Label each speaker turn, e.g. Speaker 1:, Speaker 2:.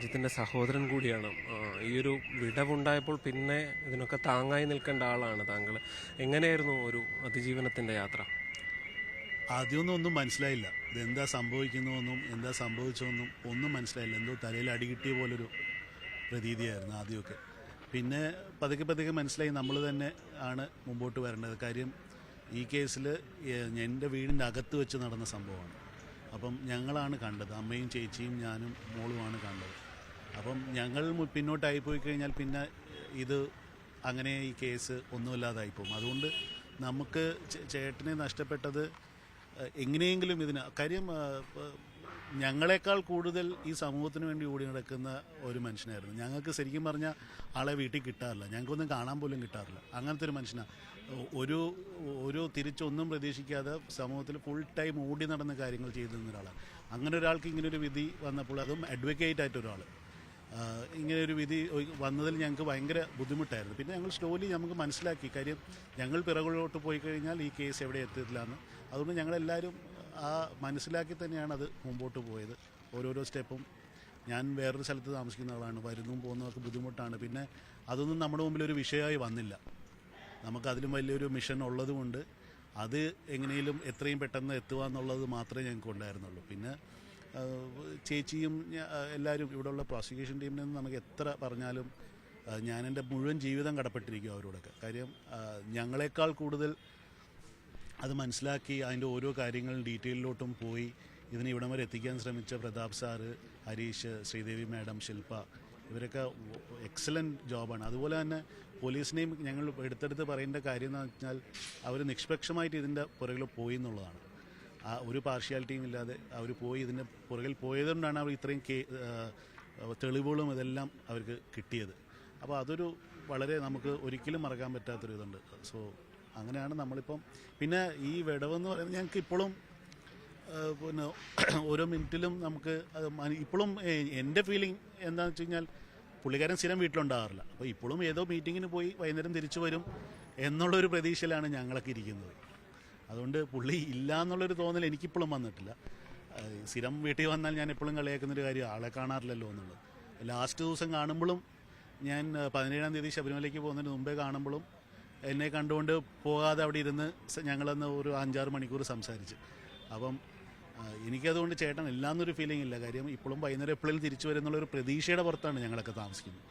Speaker 1: അജിത്തിന്റെ സഹോദരൻ കൂടിയാണ്. ഈ ഒരു വിടവുണ്ടായപ്പോൾ പിന്നെ ഇതിനൊക്കെ താങ്ങായി നിൽക്കേണ്ട ആളാണ് താങ്കൾ. എങ്ങനെയായിരുന്നു ഒരു അതിജീവനത്തിന്റെ യാത്ര?
Speaker 2: ആദ്യമൊന്നും ഒന്നും മനസ്സിലായില്ല. ഇതെന്താ സംഭവിക്കുന്നതെന്നും എന്താ സംഭവിച്ചതെന്നും ഒന്നും മനസ്സിലായില്ല. എന്തോ തലയിൽ അടി കിട്ടിയ പോലൊരു പ്രതീതിയായിരുന്നു ആദ്യമൊക്കെ. പിന്നെ പതുക്കെ പതുക്കെ മനസ്സിലായി നമ്മൾ തന്നെ ആണ് മുമ്പോട്ട് വരേണ്ടത്. കാര്യം ഈ കേസിൽ എന്റെ വീടിന്റെ അകത്ത് വെച്ച് നടന്ന സംഭവമാണ്. അപ്പം ഞങ്ങളാണ് കണ്ടത്. അമ്മയും ചേച്ചിയും ഞാനും മോളുമാണ് കണ്ടത്. അപ്പം ഞങ്ങൾ പിന്നോട്ടായി പോയി കഴിഞ്ഞാൽ പിന്നെ ഇത് അങ്ങനെ ഈ കേസ് ഒന്നുമില്ലാതായി പോകും. അതുകൊണ്ട് നമുക്ക് ചേട്ടനെ നഷ്ടപ്പെട്ടത് എങ്ങനെയെങ്കിലും ഇതിന് കാര്യം ഞങ്ങളെക്കാൾ കൂടുതൽ ഈ സമൂഹത്തിന് വേണ്ടി ഓടി നടക്കുന്ന ഒരു മനുഷ്യനായിരുന്നു. ഞങ്ങൾക്ക് ശരിക്കും പറഞ്ഞാൽ ആളെ വീട്ടിൽ കിട്ടാറില്ല. ഞങ്ങൾക്കൊന്നും കാണാൻ പോലും കിട്ടാറില്ല. അങ്ങനത്തെ ഒരു മനുഷ്യനാണ് ഒരു ഒരു തിരിച്ചൊന്നും പ്രതീക്ഷിക്കാതെ സമൂഹത്തിൽ ഫുൾ ടൈം ഓടി നടന്ന കാര്യങ്ങൾ ചെയ്തു തന്ന ഒരാളാണ്. അങ്ങനെ ഒരാൾക്ക് ഇങ്ങനെ ഒരു വിധി വന്നപ്പോൾ അതും അഡ്വക്കേറ്റ് ആയിട്ട് ഒരാൾ ആഹ് ഇങ്ങനെ ഒരു വിധി വന്നതിൽ ഞങ്ങൾക്ക് ഭയങ്കര ബുദ്ധിമുട്ടായിരുന്നു. പിന്നെ ഞങ്ങൾ സ്ലോലി നമുക്ക് മനസ്സിലാക്കി. കാര്യം ഞങ്ങൾ പിറകിലോട്ട് പോയി കഴിഞ്ഞാൽ ഈ കേസ് എവിടെ എത്തില്ല എന്ന് അതുകൊണ്ട് ഞങ്ങളെല്ലാവരും ആ മനസ്സിലാക്കി തന്നെയാണ് അത് മുമ്പോട്ട് പോയത്. ഓരോരോ സ്റ്റെപ്പും ഞാൻ വേറൊരു സ്ഥലത്ത് താമസിക്കുന്ന ആളാണ്. വരുന്നതും പോകുന്നതൊക്കെ ബുദ്ധിമുട്ടാണ്. പിന്നെ അതൊന്നും നമ്മുടെ മുമ്പിൽ ഒരു വിഷയമായി വന്നില്ല. നമുക്കതിലും വലിയൊരു മിഷൻ ഉള്ളതുകൊണ്ട് അത് എങ്ങനെയും എത്രയും പെട്ടെന്ന് എത്തുക എന്നുള്ളത് മാത്രമേ ഞങ്ങൾക്ക് ഉണ്ടായിരുന്നുള്ളൂ പിന്നെ ചേച്ചിയും എല്ലാവരും ഇവിടെയുള്ള പ്രോസിക്യൂഷൻ ടീമിൽ നിന്ന് നമുക്ക് എത്ര പറഞ്ഞാലും ഞാൻ എന്റെ മുഴുവൻ ജീവിതം കടപ്പെട്ടിരിക്കും അവരോടൊക്കെ. കാര്യം ഞങ്ങളെക്കാൾ കൂടുതൽ അത് മനസ്സിലാക്കി അതിന്റെ ഓരോ കാര്യങ്ങളും ഡീറ്റെയിലോട്ടും പോയി ഇതിനെ ഇവിടം വരെ എത്തിക്കാൻ ശ്രമിച്ച പ്രതാപ് സാറ് ഹരീഷ് ശ്രീദേവി മാഡം ശില്പ ഇവരൊക്കെ എക്സലന്റ് ജോബാണ് അതുപോലെ തന്നെ പോലീസിനെയും ഞങ്ങൾ എടുത്തെടുത്ത് പറയേണ്ട കാര്യം എന്ന് വെച്ചാൽ അവർ നിഷ്പക്ഷമായിട്ട് ഇതിന്റെ പുറകിൽ പോയി എന്നുള്ളതാണ്. ആ ഒരു പാർഷ്യാലിറ്റിയും ഇല്ലാതെ അവർ പോയി ഇതിന്റെ പുറകിൽ പോയതുകൊണ്ടാണ് അവർ ഇത്രയും കേ തെളിവുകളും ഇതെല്ലാം അവർക്ക് കിട്ടിയത്. അപ്പോൾ അതൊരു വളരെ നമുക്ക് ഒരിക്കലും മറക്കാൻ പറ്റാത്തൊരു ഇതുണ്ട്. സോ അങ്ങനെയാണ് നമ്മളിപ്പം പിന്നെ ഈ വിടവെന്ന് പറയുന്നത് ഞങ്ങൾക്ക് ഇപ്പോഴും പിന്നെ ഓരോ മിനിറ്റിലും നമുക്ക് ഇപ്പോഴും എന്റെ ഫീലിംഗ് എന്താണെന്ന് വെച്ച് കഴിഞ്ഞാൽ പുള്ളിക്കാരൻ സ്ഥിരം വീട്ടിലുണ്ടാകാറില്ല അപ്പോൾ ഇപ്പോഴും ഏതോ മീറ്റിങ്ങിന് പോയി വൈകുന്നേരം തിരിച്ചു വരും എന്നുള്ളൊരു പ്രതീക്ഷയിലാണ് ഞങ്ങളൊക്കെ ഇരിക്കുന്നത്. അതുകൊണ്ട് പുള്ളി ഇല്ല എന്നുള്ളൊരു തോന്നൽ എനിക്കിപ്പോഴും വന്നിട്ടില്ല. സ്ഥിരം വീട്ടിൽ വന്നാൽ ഞാൻ എപ്പോഴും കളിയാക്കുന്നൊരു കാര്യം ആളെ കാണാറില്ലല്ലോ എന്നുള്ളത്. ലാസ്റ്റ് ദിവസം കാണുമ്പോഴും ഞാൻ പതിനേഴാം തീയതി ശബരിമലയ്ക്ക് പോകുന്നതിന് മുമ്പേ കാണുമ്പോഴും എന്നെ കണ്ടുകൊണ്ട് പോകാതെ അവിടെ ഇരുന്ന് ഞങ്ങളന്ന് ഒരു അഞ്ചാറ് മണിക്കൂർ സംസാരിച്ച്. അപ്പം എനിക്കതുകൊണ്ട് ചേട്ടൻ ഇല്ലാന്നൊരു ഫീലിംഗ് ഇല്ല. കാര്യം ഇപ്പോഴും വൈകുന്നേരം എപ്പോഴും തിരിച്ചു വരുന്നുള്ളൊരു പ്രതീക്ഷയുടെ പുറത്താണ് ഞങ്ങളൊക്കെ താമസിക്കുന്നത്.